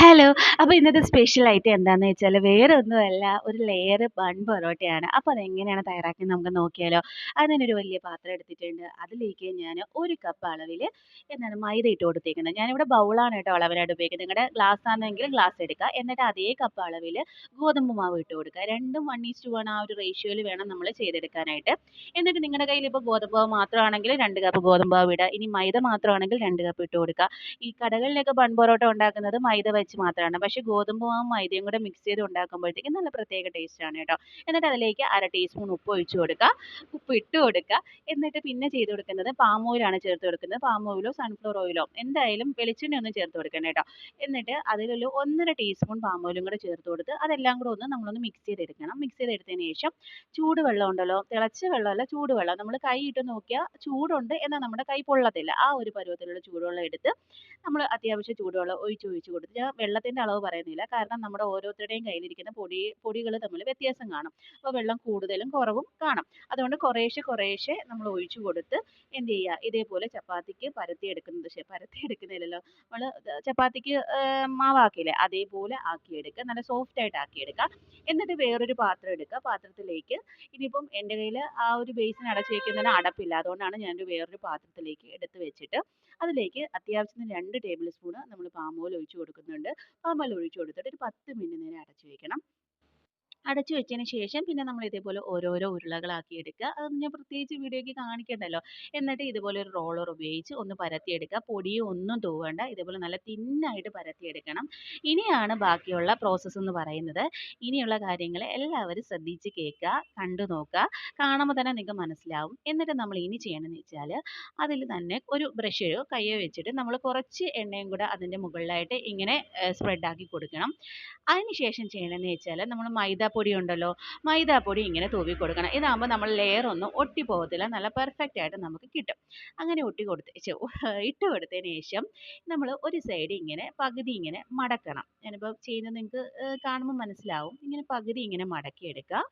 Hello അപ്പോൾ ഇന്നത്തെ special item എന്താണെന്ന് വെച്ചാൽ വേറെ ഒന്നുമല്ല ഒരു ലെയർ ബൺ പൊറോട്ടയാണ്. അപ്പോൾ അതെങ്ങനെയാണ് തയ്യാറാക്കുന്നത് നമുക്ക് നോക്കിയാലോ. അതിനൊരു വലിയ പാത്രം എടുത്തിട്ടുണ്ട്. അതിലേക്ക് ഞാൻ ഒരു കപ്പ് അളവിൽ എന്താണ് മൈദ ഇട്ട് കൊടുത്തേക്കുന്നത്. ഞാനിവിടെ ബൗളാണ് കേട്ടോ അളവിനായിട്ട് ഉപയോഗിക്കുന്നത്. നിങ്ങളുടെ ഗ്ലാസ് ആണെങ്കിൽ ഗ്ലാസ് എടുക്കുക. എന്നിട്ട് അതേ കപ്പ് അളവിൽ ഗോതമ്പ് മാവ് ഇട്ട് കൊടുക്കുക. രണ്ടും വൺ ഈസ്റ്റ് വൺ ആ ഒരു റേഷ്യോയിൽ വേണം നമ്മൾ ചെയ്തെടുക്കാനായിട്ട്. എന്നിട്ട് നിങ്ങളുടെ കയ്യിൽ ഇപ്പോൾ ഗോതമ്പ് മാവ് മാത്രമാണെങ്കിൽ രണ്ട് കപ്പ് ഗോതമ്പ് മാവ് ഇടുക. ഇനി മൈദ മാത്രമാണെങ്കിൽ രണ്ട് കപ്പ് ഇട്ട് കൊടുക്കുക. ഈ കടകളിലൊക്കെ ബൺ പൊറോട്ട ഉണ്ടാക്കുന്നത് മൈദ മാത്രമാണ് പക്ഷേ ഗോതമ്പ് മൈദയും കൂടെ മിക്സ് ചെയ്ത് ഉണ്ടാക്കുമ്പോഴത്തേക്കും നല്ല പ്രത്യേക ടേസ്റ്റ് ആണ് കേട്ടോ. എന്നിട്ട് അതിലേക്ക് അര ടീസ്പൂൺ ഉപ്പ് ഒഴിച്ച് കൊടുക്കുക ഉപ്പ് ഇട്ട് കൊടുക്കുക എന്നിട്ട് പിന്നെ ചെയ്ത് കൊടുക്കുന്നത് പാം ഓയിലാണ് ചേർത്ത് കൊടുക്കുന്നത്. പാം ഓയിലോ സൺഫ്ലവർ ഓയിലോ എന്തായാലും വെളിച്ചെണ്ണ ഒന്നും ചേർത്ത് കൊടുക്കണം കേട്ടോ. എന്നിട്ട് അതിലൊരു ഒന്നര ടീസ്പൂൺ പാം ഓയിലും കൂടെ ചേർത്ത് കൊടുത്ത് അതെല്ലാം കൂടെ ഒന്ന് നമ്മളൊന്ന് മിക്സ് ചെയ്ത് എടുക്കണം മിക്സ് ചെയ്തെടുത്തതിന് ശേഷം ചൂടുവെള്ളം ഉണ്ടല്ലോ തിളച്ച വെള്ളമല്ല ചൂടുവെള്ളം നമ്മൾ കൈ ഇട്ട് നോക്കിയാൽ ചൂടുണ്ട് എന്നാൽ നമ്മുടെ കൈ പൊള്ളത്തില്ല. ആ ഒരു പരുവത്തിലുള്ള ചൂടുവെള്ളം എടുത്ത് നമ്മൾ അത്യാവശ്യം ചൂടുവെള്ളം ഒഴിച്ച് ഒഴിച്ച് കൊടുത്ത് വെള്ളത്തിന്റെ അളവ് പറയുന്നില്ല. കാരണം നമ്മുടെ ഓരോരുത്തരുടെയും കയ്യിലിരിക്കുന്ന പൊടി പൊടികൾ തമ്മിൽ വ്യത്യാസം കാണും. അപ്പോൾ വെള്ളം കൂടുതലും കുറവും കാണും. അതുകൊണ്ട് കുറേശ്ശെ കുറേശ്ശെ നമ്മൾ ഒഴിച്ചു കൊടുത്ത് എന്ത് ചെയ്യുക? ഇതേപോലെ ചപ്പാത്തിക്ക് പരത്തി പരത്തിയെടുക്കുന്നത് പരത്തി പരത്തിയെടുക്കുന്നില്ലല്ലോ നമ്മൾ ചപ്പാത്തിക്ക് മാവാക്കിയില്ലേ അതേപോലെ ആക്കിയെടുക്കുക. നല്ല സോഫ്റ്റ് ആയിട്ട് ആക്കിയെടുക്കുക. എന്നിട്ട് വേറൊരു പാത്രം എടുക്കുക. പാത്രത്തിലേക്ക് ഇനിയിപ്പം എന്റെ കയ്യിൽ ആ ഒരു ബേസിന് അടച്ചു വയ്ക്കുന്നതിന് അടപ്പില്ല. അതുകൊണ്ടാണ് ഞാനൊരു വേറൊരു പാത്രത്തിലേക്ക് എടുത്ത് വെച്ചിട്ട് അതിലേക്ക് അത്യാവശ്യത്തിന് രണ്ട് ടേബിൾ സ്പൂണ് നമ്മൾ പാം ഒഴിച്ച് കൊടുക്കുന്നുണ്ട്. പാം ഒഴിച്ച് കൊടുത്തിട്ട് ഒരു പത്ത് മിനിറ്റ് നേരം അടച്ച് വയ്ക്കണം അടച്ചു വെച്ചതിന് ശേഷം പിന്നെ നമ്മൾ ഇതേപോലെ ഓരോരോ ഉരുളകളാക്കി എടുക്കുക. അത് ഞാൻ പ്രത്യേകിച്ച് വീഡിയോയ്ക്ക് കാണിക്കണ്ടല്ലോ. എന്നിട്ട് ഇതുപോലെ ഒരു റോളർ ഉപയോഗിച്ച് ഒന്ന് പരത്തിയെടുക്കുക. പൊടിയും ഒന്നും തൂവേണ്ട. ഇതേപോലെ നല്ല തിന്നായിട്ട് പരത്തിയെടുക്കണം. ഇനിയാണ് ബാക്കിയുള്ള പ്രോസസ്സ് എന്ന് പറയുന്നത്. ഇനിയുള്ള കാര്യങ്ങൾ എല്ലാവരും ശ്രദ്ധിച്ച് കേൾക്കുക കണ്ടു നോക്കുക. കാണുമ്പോൾ തന്നെ നിങ്ങൾക്ക് മനസ്സിലാവും. എന്നിട്ട് നമ്മൾ ഇനി ചെയ്യണമെന്ന് വെച്ചാൽ അതിൽ തന്നെ ഒരു ബ്രഷോ കയ്യോ വെച്ചിട്ട് നമ്മൾ കുറച്ച് എണ്ണയും കൂടെ അതിന്റെ മുകളിലായിട്ട് ഇങ്ങനെ സ്പ്രെഡാക്കി കൊടുക്കണം. അതിന് ശേഷം ചെയ്യണമെന്ന് വെച്ചാൽ നമ്മൾ മൈദാപ്പൊടി ഉണ്ടല്ലോ മൈദാപ്പൊടി ഇങ്ങനെ തൂവി കൊടുക്കണം. ഇതാകുമ്പോൾ നമ്മൾ ലെയർ ഒന്നും ഒട്ടി പോകത്തില്ല. നല്ല പെർഫെക്റ്റ് ആയിട്ട് നമുക്ക് കിട്ടും. അങ്ങനെ ഒട്ടി കൊടുത്ത് ഇട്ട് കൊടുത്തതിന് ശേഷം നമ്മൾ ഒരു സൈഡ് ഇങ്ങനെ പകുതി ഇങ്ങനെ മടക്കണം. ഞാനിപ്പോൾ ചെയ്യുന്നത് നിങ്ങൾക്ക് കാണുമ്പോൾ മനസ്സിലാവും. ഇങ്ങനെ പകുതി ഇങ്ങനെ മടക്കിയെടുക്കുക.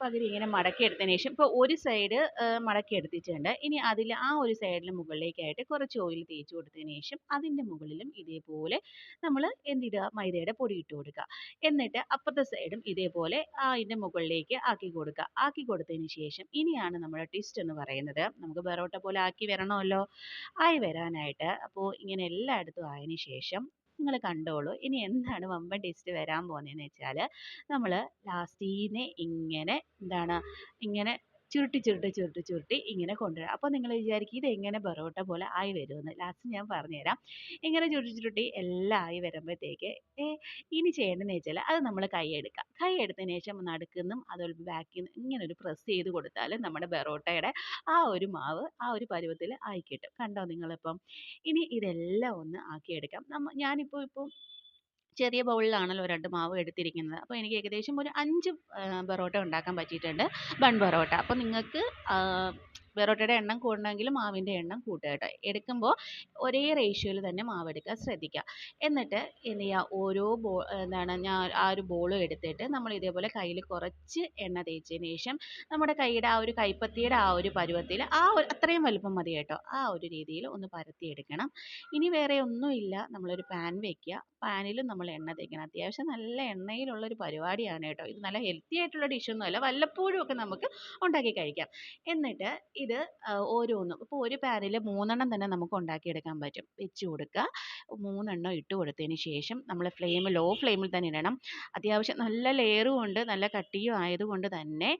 പകുതി ഇങ്ങനെ മടക്കി എടുത്തതിന് ശേഷം ഇപ്പൊ ഒരു സൈഡ് മടക്കി എടുത്തിട്ടുണ്ട് ഇനി അതിൽ ആ ഒരു സൈഡിന് മുകളിലേക്കായിട്ട് കുറച്ച് ഓയിൽ തേച്ച് കൊടുത്തതിന് ശേഷം അതിന്റെ മുകളിലും ഇതേപോലെ നമ്മൾ എന്തിടുക? മൈദയുടെ പൊടി ഇട്ട് കൊടുക്കുക. എന്നിട്ട് അപ്പുറത്തെ സൈഡും ഇതേപോലെ അതിന്റെ മുകളിലേക്ക് ആക്കി കൊടുക്കുക. ആക്കി കൊടുത്തതിന് ശേഷം ഇനിയാണ് നമ്മുടെ ട്വിസ്റ്റ് എന്ന് പറയുന്നത്. നമുക്ക് ബെറോട്ട പോലെ ആക്കി വരണമല്ലോ. ആയി വരാനായിട്ട് അപ്പോൾ ഇങ്ങനെ എല്ലായിടത്തും ആയതിനു ശേഷം നിങ്ങൾ കണ്ടോളൂ. ഇനി എന്താണ് വമ്പൻ ടേസ്റ്റ് വരാൻ പോകുന്നതെന്ന് വെച്ചാൽ നമ്മൾ ലാസ്റ്റീന്ന് ഇങ്ങനെ എന്താണ് ഇങ്ങനെ ചുരുട്ടി ചുരുട്ടി ചുരുട്ടി ചുരുട്ടി ഇങ്ങനെ കൊണ്ടുവരാം. അപ്പോൾ നിങ്ങൾ വിചാരിക്കും എങ്ങനെ ബറോട്ട പോലെ ആയി വരുമെന്ന്. ലാസ്റ്റ് ഞാൻ പറഞ്ഞുതരാം. ഇങ്ങനെ ചുരുട്ടി ചുരുട്ടി എല്ലാം ആയി വരുമ്പോഴത്തേക്ക് ഇനി ചെയ്യേണ്ടതെന്ന് വെച്ചാൽ അത് നമ്മൾ കൈ എടുക്കാം. കൈ എടുത്തതിന് ശേഷം നടുക്കുന്നും അതുപോലെ ബാക്കിൽ നിന്ന് ഇങ്ങനെ ഒരു പ്രസ് ചെയ്ത് കൊടുത്താൽ നമ്മുടെ ബറോട്ടയുടെ ആ ഒരു മാവ് ആ ഒരു പരുവത്തിൽ ആയി കിട്ടും. കണ്ടോ നിങ്ങളിപ്പം? ഇനി ഇതെല്ലാം ഒന്ന് ആക്കിയെടുക്കാം. നമ്മ ഞാനിപ്പോൾ ഇപ്പോൾ ചെറിയ ബൗളിലാണല്ലോ രണ്ട് മാവ് എടുത്തിരിക്കുന്നത്. അപ്പോൾ എനിക്ക് ഏകദേശം ഒരു അഞ്ച് പൊറോട്ട ഉണ്ടാക്കാൻ പറ്റിയിട്ടുണ്ട്. ബൺ ബറോട്ട അപ്പോൾ നിങ്ങൾക്ക് പൊറോട്ടയുടെ എണ്ണം കൂടണമെങ്കിൽ മാവിന്റെ എണ്ണം കൂട്ടുക കേട്ടോ. എടുക്കുമ്പോൾ ഒരേ റേഷ്യോയിൽ തന്നെ മാവ് എടുക്കാൻ ശ്രദ്ധിക്കുക. എന്നിട്ട് എന്ത് ചെയ്യുക ഓരോ ബോ എന്താണ് ഞാൻ ആ ഒരു ബോൾ എടുത്തിട്ട് നമ്മൾ ഇതേപോലെ കയ്യിൽ കുറച്ച് എണ്ണ തേച്ചതിന് ശേഷം നമ്മുടെ കൈയുടെ ആ ഒരു കൈപ്പത്തിയുടെ ആ ഒരു പരുവത്തിൽ ആ ഒരു അത്രയും വലുപ്പം മതി കേട്ടോ. ആ ഒരു രീതിയിൽ ഒന്ന് പരത്തിയെടുക്കണം ഇനി വേറെ ഒന്നുമില്ല നമ്മളൊരു പാൻ വെക്കുക. പാനിലും നമ്മൾ എണ്ണ തേക്കണം. അത്യാവശ്യം നല്ല എണ്ണയിലുള്ള ഒരു പരിപാടിയാണ് കേട്ടോ. ഇത് നല്ല ഹെൽത്തി ആയിട്ടുള്ള ഡിഷൊന്നുമല്ല വല്ലപ്പോഴും ഒക്കെ നമുക്ക് ഉണ്ടാക്കി കഴിക്കാം. എന്നിട്ട് ഇത് ഓരോന്നും. ഇപ്പോൾ ഒരു പാനിൽ മൂന്നെണ്ണം തന്നെ നമുക്ക് ഉണ്ടാക്കിയെടുക്കാൻ പറ്റും. വെച്ച് കൊടുക്കുക മൂന്നെണ്ണം ഇട്ട് കൊടുത്തതിന് ശേഷം നമ്മൾ ഫ്ലെയിം ലോ ഫ്ലെയിമിൽ തന്നെ ഇടണം. അത്യാവശ്യം നല്ല ലെയറും ഉണ്ട് നല്ല കട്ടിയും ആയതുകൊണ്ട് തന്നെ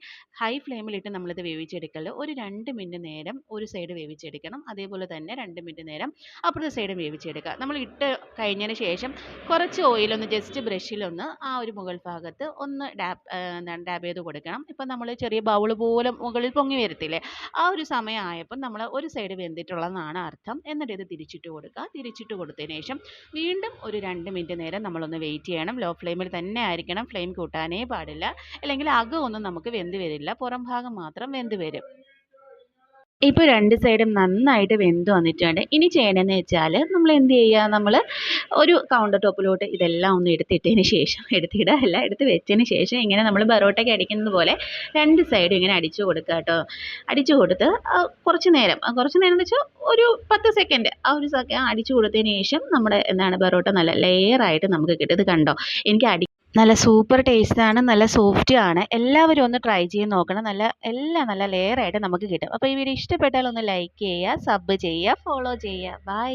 ഹൈ ഫ്ലെയിമിലിട്ട് നമ്മളിത് വേവിച്ചെടുക്കൽ ഒരു രണ്ട് മിനിറ്റ് നേരം ഒരു സൈഡ് വേവിച്ചെടുക്കണം. അതേപോലെ തന്നെ രണ്ട് മിനിറ്റ് നേരം അപ്പുറത്തെ സൈഡും വേവിച്ചെടുക്കുക നമ്മൾ ഇട്ട് കഴിഞ്ഞതിന് ശേഷം കുറച്ച് ഓയിലൊന്ന് ജസ്റ്റ് ബ്രഷിലൊന്ന് ആ ഒരു മുകൾ ഭാഗത്ത് ഒന്ന് ഡാബ് എന്താണ് ഡാബ് ചെയ്ത് കൊടുക്കണം. ഇപ്പം നമ്മൾ ചെറിയ ബൗൾ പോലെ മുകളിൽ പൊങ്ങി വരത്തില്ലേ? ആ ഒരു സമയം ആയപ്പോൾ നമ്മൾ ഒരു സൈഡ് വെന്തിട്ടുള്ളതെന്നാണ് അർത്ഥം. എന്നിട്ട് ഇത് തിരിച്ചിട്ട് കൊടുക്കുക. തിരിച്ചിട്ട് കൊടുത്തതിന് ശേഷം വീണ്ടും ഒരു രണ്ട് മിനിറ്റ് നേരം നമ്മളൊന്ന് വെയിറ്റ് ചെയ്യണം. ലോ ഫ്ലെയിമിൽ തന്നെ ആയിരിക്കണം. ഫ്ലെയിം കൂട്ടാനേ പാടില്ല. അല്ലെങ്കിൽ അകമൊന്നും നമുക്ക് വെന്ത് വരില്ല. പുറം ഭാഗം മാത്രം വെന്ത് വരും. ഇപ്പോൾ രണ്ട് സൈഡും നന്നായിട്ട് വെന്ത് വന്നിട്ടുണ്ട്. ഇനി ചെയ്യണമെന്ന് വെച്ചാൽ നമ്മൾ എന്ത് ചെയ്യുക നമ്മൾ ഒരു കൗണ്ടർ ടോപ്പിലോട്ട് ഇതെല്ലാം ഒന്ന് എടുത്തിട്ടതിന് ശേഷം എടുത്തിടുക അല്ല എടുത്ത് വെച്ചതിന് ശേഷം ഇങ്ങനെ നമ്മൾ ബറോട്ടയ്ക്ക് അടിക്കുന്നത് പോലെ രണ്ട് സൈഡും ഇങ്ങനെ അടിച്ചു കൊടുക്കുക കേട്ടോ അടിച്ചു കൊടുത്ത് കുറച്ച് നേരം കുറച്ച് നേരം എന്ന് വെച്ചാൽ ഒരു പത്ത് സെക്കൻഡ് ആ ഒരു സെക്കൻഡ് അടിച്ചു കൊടുത്തതിന് ശേഷം നമ്മുടെ എന്താണ് ബറോട്ട നല്ല ലെയറായിട്ട് നമുക്ക് കിട്ടും. ഇത് കണ്ടോ? എനിക്ക് അടി നല്ല സൂപ്പർ ടേസ്റ്റാണ് നല്ല ആണ്. എല്ലാവരും ഒന്ന് ട്രൈ ചെയ്ത് നോക്കണം. നല്ല എല്ലാം നല്ല ലെയറായിട്ട് നമുക്ക് കിട്ടും. അപ്പോൾ ഈ വീഡിയോ ഇഷ്ടപ്പെട്ടാൽ ഒന്ന് ലൈക്ക് ചെയ്യുക സബ് ചെയ്യുക ഫോളോ ചെയ്യുക. ബൈ